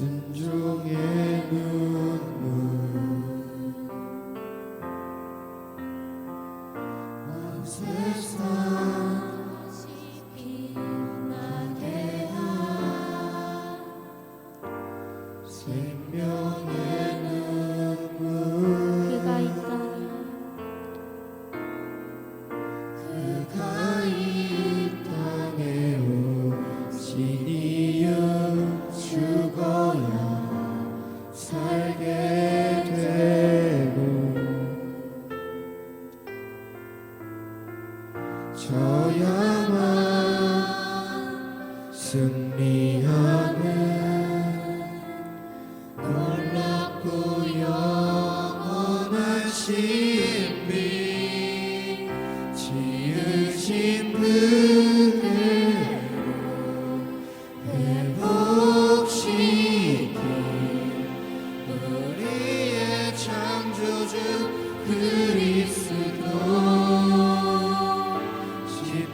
and.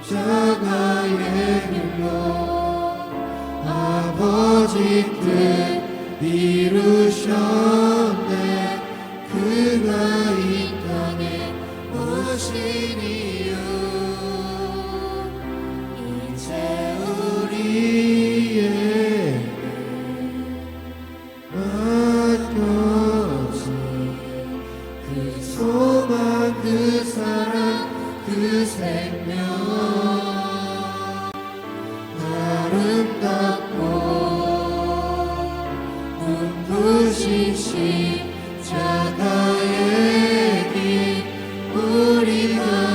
십자가의 길로 아버지 뜻 이루셨네. 그가 이 땅에 오신 눈부신 십자가의 빛 우리 가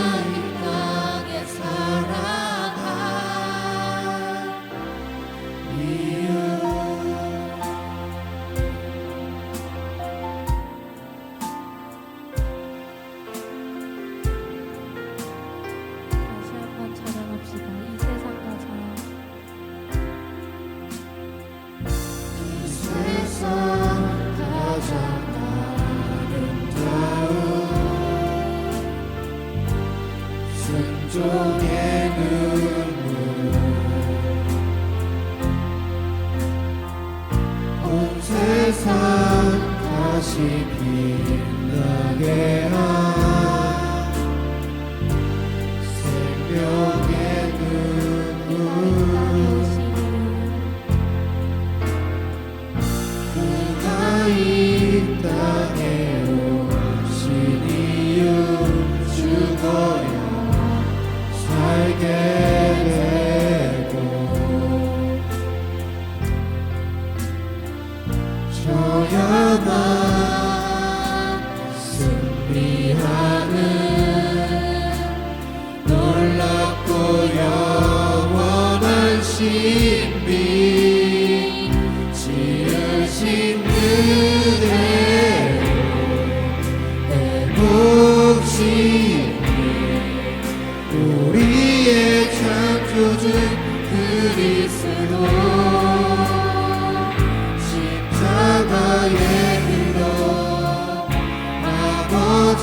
종의 눈물. 온 세상 다시 빛나게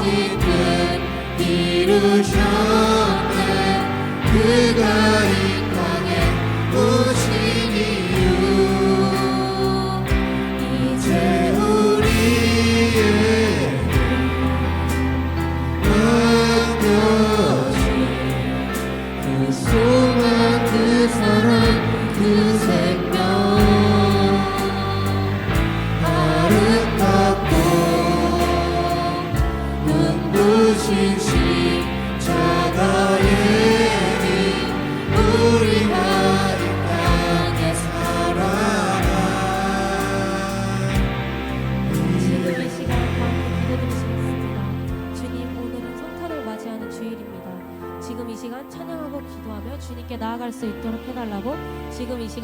しくいるじゃん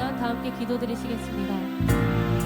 시간 다 함께 기도드리시겠습니다.